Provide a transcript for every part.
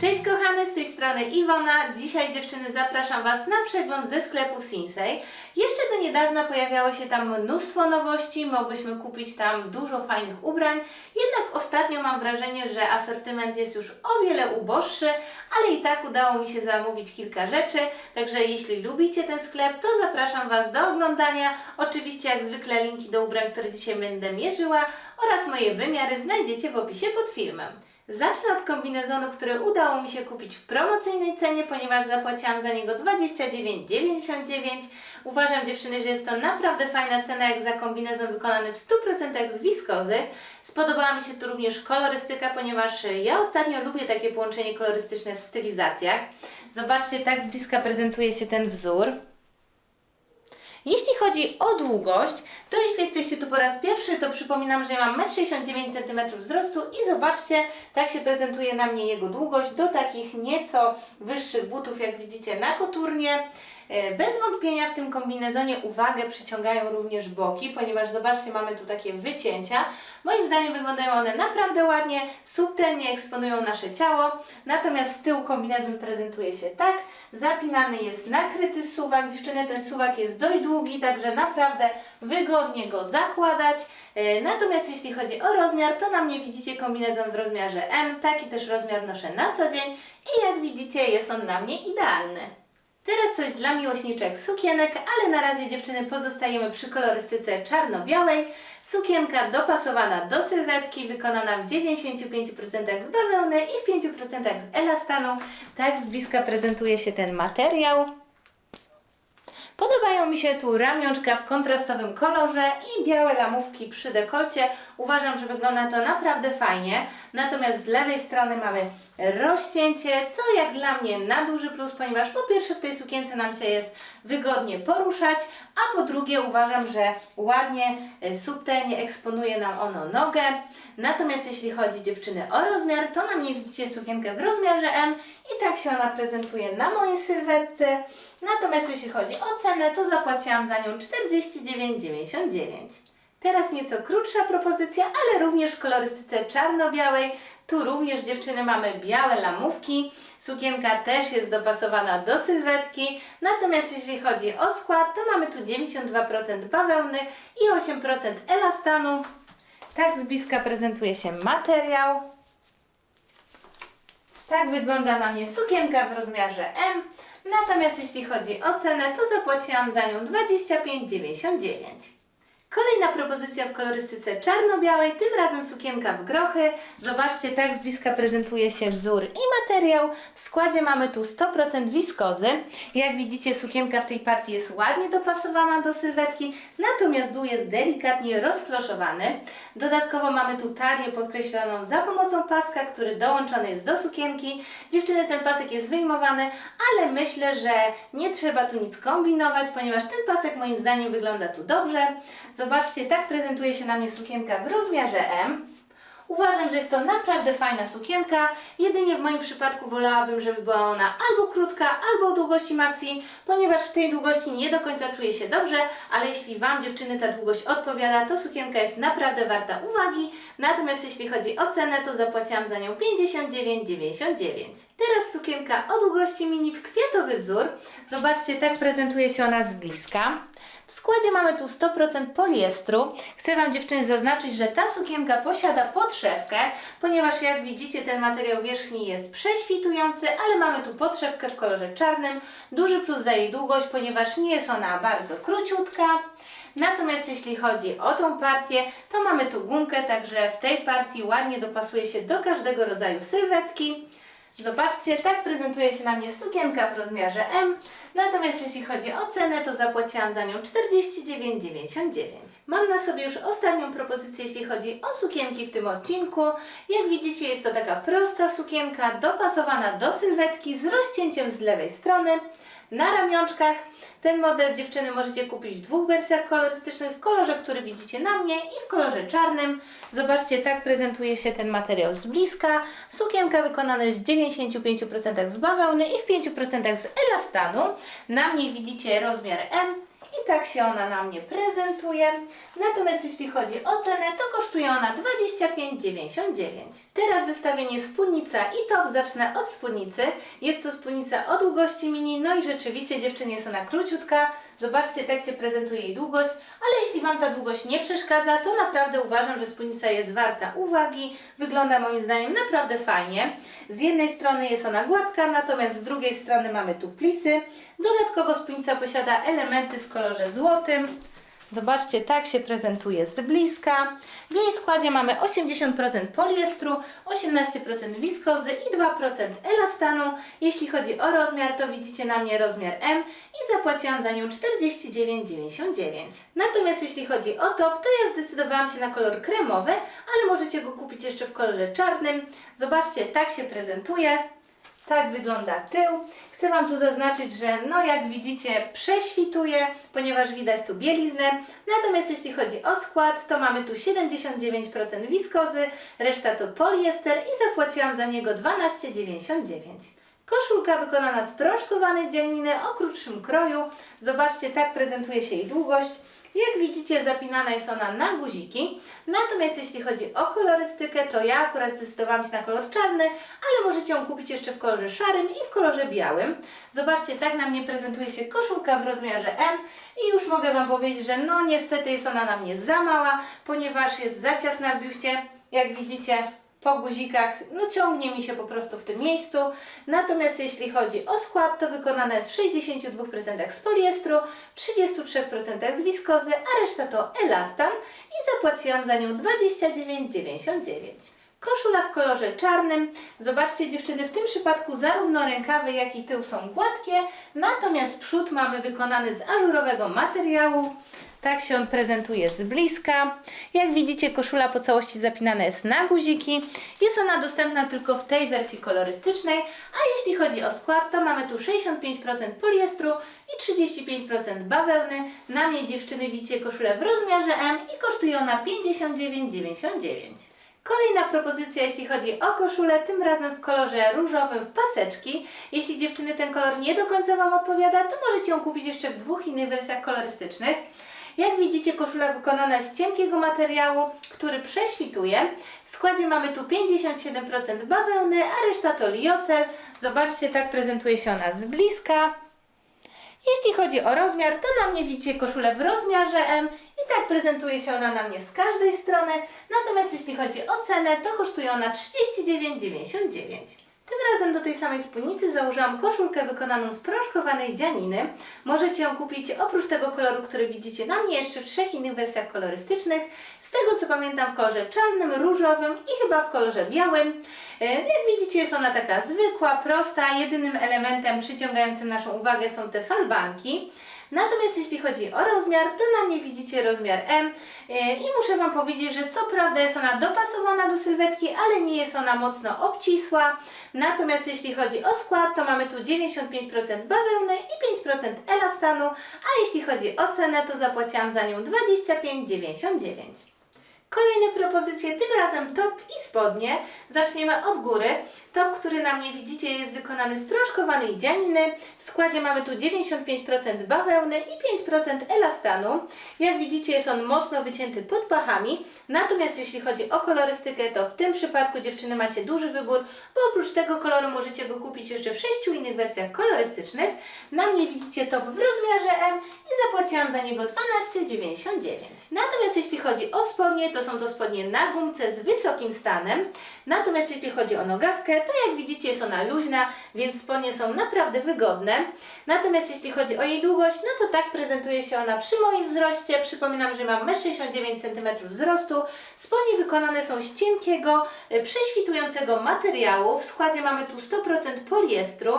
Cześć kochane, z tej strony Iwona. Dzisiaj dziewczyny zapraszam Was na przegląd ze sklepu Sinsei. Jeszcze do niedawna pojawiało się tam mnóstwo nowości, mogłyśmy kupić tam dużo fajnych ubrań, jednak ostatnio mam wrażenie, że asortyment jest już o wiele uboższy, ale i tak udało mi się zamówić kilka rzeczy, także jeśli lubicie ten sklep, to zapraszam Was do oglądania. Oczywiście jak zwykle linki do ubrań, które dzisiaj będę mierzyła oraz moje wymiary znajdziecie w opisie pod filmem. Zacznę od kombinezonu, który udało mi się kupić w promocyjnej cenie, ponieważ zapłaciłam za niego 29,99. Uważam dziewczyny, że jest to naprawdę fajna cena jak za kombinezon wykonany w 100% z wiskozy. Spodobała mi się tu również kolorystyka, ponieważ ja ostatnio lubię takie połączenie kolorystyczne w stylizacjach. Zobaczcie, tak z bliska prezentuje się ten wzór. Jeśli chodzi o długość, to jeśli jesteście tu po raz pierwszy, to przypominam, że ja mam 1,69 cm wzrostu i zobaczcie, tak się prezentuje na mnie jego długość do takich nieco wyższych butów, jak widzicie na koturnie. E, Bez wątpienia w tym kombinezonie uwagę przyciągają również boki, ponieważ zobaczcie, mamy tu takie wycięcia. Moim zdaniem wyglądają one naprawdę ładnie, subtelnie eksponują nasze ciało, natomiast z tyłu kombinezon prezentuje się tak. Zapinany jest nakryty suwak, dziewczyny ten suwak jest dość długi, także naprawdę wygodnie go zakładać. E, Natomiast jeśli chodzi o rozmiar, to na mnie widzicie kombinezon w rozmiarze M, taki też rozmiar noszę na co dzień i jak widzicie jest on na mnie idealny. Teraz coś dla miłośniczek sukienek, ale na razie dziewczyny pozostajemy przy kolorystyce czarno-białej. Sukienka dopasowana do sylwetki, wykonana w 95% z bawełny i w 5% z elastanu. Tak z bliska prezentuje się ten materiał. Podobają mi się tu ramionczka w kontrastowym kolorze i białe lamówki przy dekolcie. Uważam, że wygląda to naprawdę fajnie. Natomiast z lewej strony mamy rozcięcie, co jak dla mnie na duży plus, ponieważ po pierwsze w tej sukience nam się jest wygodnie poruszać, a po drugie uważam, że ładnie, e, subtelnie eksponuje nam ono nogę. Natomiast jeśli chodzi dziewczyny o rozmiar, to na mnie widzicie sukienkę w rozmiarze M i tak się ona prezentuje na mojej sylwetce. Natomiast jeśli chodzi o cenę, to zapłaciłam za nią 49,99. Teraz nieco krótsza propozycja, ale również w kolorystyce czarno-białej. Tu również dziewczyny mamy białe lamówki. Sukienka też jest dopasowana do sylwetki. Natomiast jeśli chodzi o skład, to mamy tu 92% bawełny i 8% elastanu. Tak z bliska prezentuje się materiał. Tak wygląda na mnie sukienka w rozmiarze M. Natomiast jeśli chodzi o cenę, to zapłaciłam za nią 25,99. Kolejna propozycja w kolorystyce czarno-białej, tym razem sukienka w grochy. Zobaczcie, tak z bliska prezentuje się wzór i materiał. W składzie mamy tu 100% wiskozy. Jak widzicie, sukienka w tej partii jest ładnie dopasowana do sylwetki, natomiast dół jest delikatnie rozkloszowany. Dodatkowo mamy tu talię podkreśloną za pomocą paska, który dołączony jest do sukienki. Dziewczyny, ten pasek jest wyjmowany, ale myślę, że nie trzeba tu nic kombinować, ponieważ ten pasek moim zdaniem wygląda tu dobrze. Zobaczcie, tak prezentuje się na mnie sukienka w rozmiarze M. Uważam, że jest to naprawdę fajna sukienka. Jedynie w moim przypadku wolałabym, żeby była ona albo krótka, albo o długości maxi, ponieważ w tej długości nie do końca czuję się dobrze, ale jeśli Wam dziewczyny ta długość odpowiada, to sukienka jest naprawdę warta uwagi. Natomiast jeśli chodzi o cenę, to zapłaciłam za nią 59,99. Teraz sukienka o długości mini w kwiatowy wzór. Zobaczcie, tak prezentuje się ona z bliska. W składzie mamy tu 100% poliestru. Chcę Wam dziewczyny zaznaczyć, że ta sukienka posiada podszewkę, ponieważ jak widzicie ten materiał wierzchni jest prześwitujący, ale mamy tu podszewkę w kolorze czarnym. Duży plus za jej długość, ponieważ nie jest ona bardzo króciutka. Natomiast jeśli chodzi o tą partię, to mamy tu gumkę, także w tej partii ładnie dopasuje się do każdego rodzaju sylwetki. Zobaczcie, tak prezentuje się na mnie sukienka w rozmiarze M. Natomiast jeśli chodzi o cenę, to zapłaciłam za nią 49,99. Mam na sobie już ostatnią propozycję, jeśli chodzi o sukienki w tym odcinku. Jak widzicie, jest to taka prosta sukienka, dopasowana do sylwetki z rozcięciem z lewej strony. Na ramionczkach ten model dziewczyny możecie kupić w dwóch wersjach kolorystycznych, w kolorze, który widzicie na mnie i w kolorze czarnym. Zobaczcie, tak prezentuje się ten materiał z bliska. Sukienka wykonana jest w 95% z bawełny i w 5% z elastanu. Na mnie widzicie rozmiar M i tak się ona na mnie prezentuje. Natomiast jeśli chodzi o cenę, to kosztuje ona 25,99. Teraz zestawienie spódnica i top. Zacznę od spódnicy. Jest to spódnica o długości mini, no i rzeczywiście dziewczynie jest ona króciutka. Zobaczcie, tak się prezentuje jej długość, ale jeśli Wam ta długość nie przeszkadza, to naprawdę uważam, że spódnica jest warta uwagi. Wygląda moim zdaniem naprawdę fajnie. Z jednej strony jest ona gładka, natomiast z drugiej strony mamy tu plisy. Dodatkowo spódnica posiada elementy w kolorze złotym. Zobaczcie, tak się prezentuje z bliska. W jej składzie mamy 80% poliestru, 18% wiskozy i 2% elastanu. Jeśli chodzi o rozmiar, to widzicie na mnie rozmiar M i zapłaciłam za nią 49,99. Natomiast jeśli chodzi o top, to ja zdecydowałam się na kolor kremowy, ale możecie go kupić jeszcze w kolorze czarnym. Zobaczcie, tak się prezentuje. Tak wygląda tył. Chcę Wam tu zaznaczyć, że no jak widzicie prześwituje, ponieważ widać tu bieliznę. Natomiast jeśli chodzi o skład, to mamy tu 79% wiskozy, reszta to poliester i zapłaciłam za niego 12,99. Koszulka wykonana z proszkowanej dzianiny o krótszym kroju. Zobaczcie, tak prezentuje się jej długość. Jak widzicie, zapinana jest ona na guziki. Natomiast jeśli chodzi o kolorystykę, to ja akurat zdecydowałam się na kolor czarny, ale możecie ją kupić jeszcze w kolorze szarym i w kolorze białym. Zobaczcie, tak na mnie prezentuje się koszulka w rozmiarze M i już mogę Wam powiedzieć, że no niestety jest ona na mnie za mała, ponieważ jest za ciasna w biuście. Jak widzicie, po guzikach, no ciągnie mi się po prostu w tym miejscu. Natomiast jeśli chodzi o skład, to wykonane jest w 62% z poliestru, 33% z wiskozy, a reszta to elastan i zapłaciłam za nią 29,99. Koszula w kolorze czarnym. Zobaczcie dziewczyny, w tym przypadku zarówno rękawy, jak i tył są gładkie, natomiast przód mamy wykonany z ażurowego materiału. Tak się on prezentuje z bliska. Jak widzicie, koszula po całości zapinana jest na guziki. Jest ona dostępna tylko w tej wersji kolorystycznej, a jeśli chodzi o skład, to mamy tu 65% poliestru i 35% bawełny. Na mnie dziewczyny widzicie koszulę w rozmiarze M i kosztuje ona 59,99. Kolejna propozycja, jeśli chodzi o koszulę, tym razem w kolorze różowym w paseczki. Jeśli dziewczyny ten kolor nie do końca Wam odpowiada, to możecie ją kupić jeszcze w dwóch innych wersjach kolorystycznych. Jak widzicie, koszula wykonana z cienkiego materiału, który prześwituje. W składzie mamy tu 57% bawełny, a reszta to liocel. Zobaczcie, tak prezentuje się ona z bliska. Jeśli chodzi o rozmiar, to na mnie widzicie koszulę w rozmiarze M i tak prezentuje się ona na mnie z każdej strony. Natomiast jeśli chodzi o cenę, to kosztuje ona 39,99. Tym razem do tej samej spódnicy założyłam koszulkę wykonaną z proszkowanej dzianiny. Możecie ją kupić oprócz tego koloru, który widzicie na mnie jeszcze w trzech innych wersjach kolorystycznych. Z tego co pamiętam w kolorze czarnym, różowym i chyba w kolorze białym. E, Jak widzicie jest ona taka zwykła, prosta. Jedynym elementem przyciągającym naszą uwagę są te falbanki. Natomiast jeśli chodzi o rozmiar, to na mnie widzicie rozmiar M e, i muszę Wam powiedzieć, że co prawda jest ona dopasowana do sylwetki, ale nie jest ona mocno obcisła. Natomiast jeśli chodzi o skład, to mamy tu 95% bawełny i 5% elastanu, a jeśli chodzi o cenę, to zapłaciłam za nią 25,99. Kolejne propozycje, tym razem top i spodnie. Zaczniemy od góry. Top, który na mnie widzicie jest wykonany z proszkowanej dzianiny. W składzie mamy tu 95% bawełny i 5% elastanu. Jak widzicie jest on mocno wycięty pod pachami. Natomiast jeśli chodzi o kolorystykę, to w tym przypadku dziewczyny macie duży wybór, bo oprócz tego koloru możecie go kupić jeszcze w sześciu innych wersjach kolorystycznych. Na mnie widzicie top w rozmiarze M i zapłaciłam za niego 12,99. Natomiast jeśli chodzi o spodnie, to są to spodnie na gumce z wysokim stanem. Natomiast jeśli chodzi o nogawkę, to jak widzicie jest ona luźna, więc spodnie są naprawdę wygodne. Natomiast jeśli chodzi o jej długość, no to tak prezentuje się ona przy moim wzroście. Przypominam, że mam 1,69 cm wzrostu. Spodnie wykonane są z cienkiego, y, prześwitującego materiału. W składzie mamy tu 100% poliestru.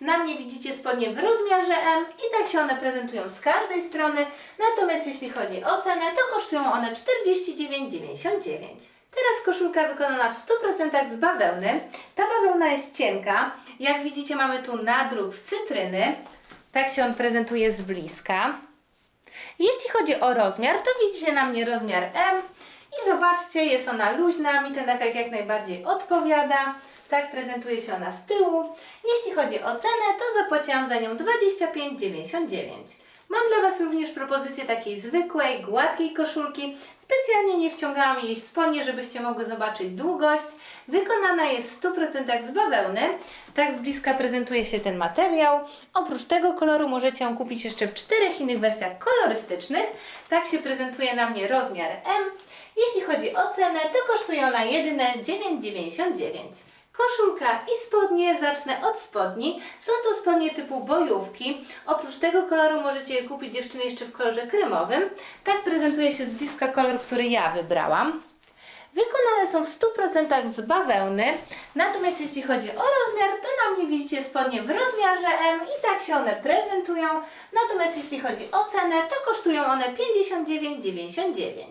Na mnie widzicie spodnie w rozmiarze M i tak się one prezentują z każdej strony. Natomiast jeśli chodzi o cenę, to kosztują one 49,99. Teraz koszulka wykonana w 100% z bawełny. Ta bawełna jest cienka. Jak widzicie mamy tu nadruk w cytryny. Tak się on prezentuje z bliska. Jeśli chodzi o rozmiar, to widzicie na mnie rozmiar M. I zobaczcie, jest ona luźna, mi ten efekt jak najbardziej odpowiada. Tak prezentuje się ona z tyłu. Jeśli chodzi o cenę, to zapłaciłam za nią 25,99. Mam dla Was również propozycję takiej zwykłej, gładkiej koszulki. Specjalnie nie wciągałam jej w spodnie, żebyście mogły zobaczyć długość. Wykonana jest w 100% z bawełny. Tak z bliska prezentuje się ten materiał. Oprócz tego koloru możecie ją kupić jeszcze w czterech innych wersjach kolorystycznych. Tak się prezentuje na mnie rozmiar M. Jeśli chodzi o cenę, to kosztuje ona jedyne 9,99. Koszulka i spodnie, zacznę od spodni. Są to spodnie typu bojówki. Oprócz tego koloru możecie je kupić dziewczyny jeszcze w kolorze kremowym. Tak prezentuje się z bliska kolor, który ja wybrałam. Wykonane są w 100% z bawełny, natomiast jeśli chodzi o rozmiar, to na mnie widzicie spodnie w rozmiarze M i tak się one prezentują. Natomiast jeśli chodzi o cenę, to kosztują one 59,99.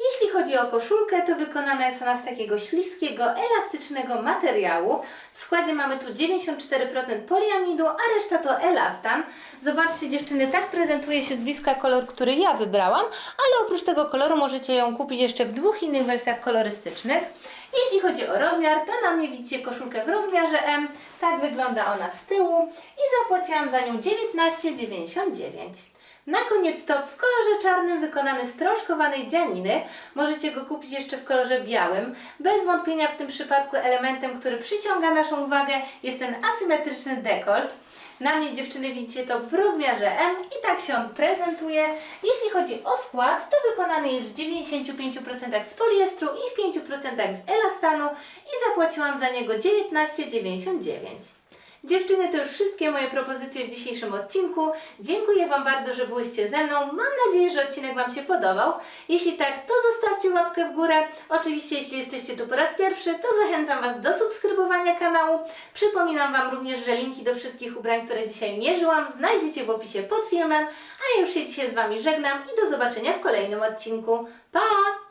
Jeśli chodzi o koszulkę, to wykonana jest ona z takiego śliskiego, elastycznego materiału. W składzie mamy tu 94% poliamidu, a reszta to elastan. Zobaczcie dziewczyny, tak prezentuje się z bliska kolor, który ja wybrałam, ale oprócz tego koloru możecie ją kupić jeszcze w dwóch innych wersjach kolorystycznych. Jeśli chodzi o rozmiar, to na mnie widzicie koszulkę w rozmiarze M. Tak wygląda ona z tyłu i zapłaciłam za nią 19,99. Na koniec top w kolorze czarnym wykonany z prążkowanej dzianiny. Możecie go kupić jeszcze w kolorze białym. Bez wątpienia w tym przypadku elementem, który przyciąga naszą uwagę jest ten asymetryczny dekolt. Na mnie dziewczyny widzicie to w rozmiarze M i tak się on prezentuje. Jeśli chodzi o skład, to wykonany jest w 95% z poliestru i w 5% z elastanu i zapłaciłam za niego 19,99. Dziewczyny, to już wszystkie moje propozycje w dzisiejszym odcinku. Dziękuję Wam bardzo, że byłyście ze mną. Mam nadzieję, że odcinek Wam się podobał. Jeśli tak, to zostawcie łapkę w górę. Oczywiście, jeśli jesteście tu po raz pierwszy, to zachęcam Was do subskrybowania kanału. Przypominam Wam również, że linki do wszystkich ubrań, które dzisiaj mierzyłam, znajdziecie w opisie pod filmem. A ja już się dzisiaj z Wami żegnam i do zobaczenia w kolejnym odcinku. Pa!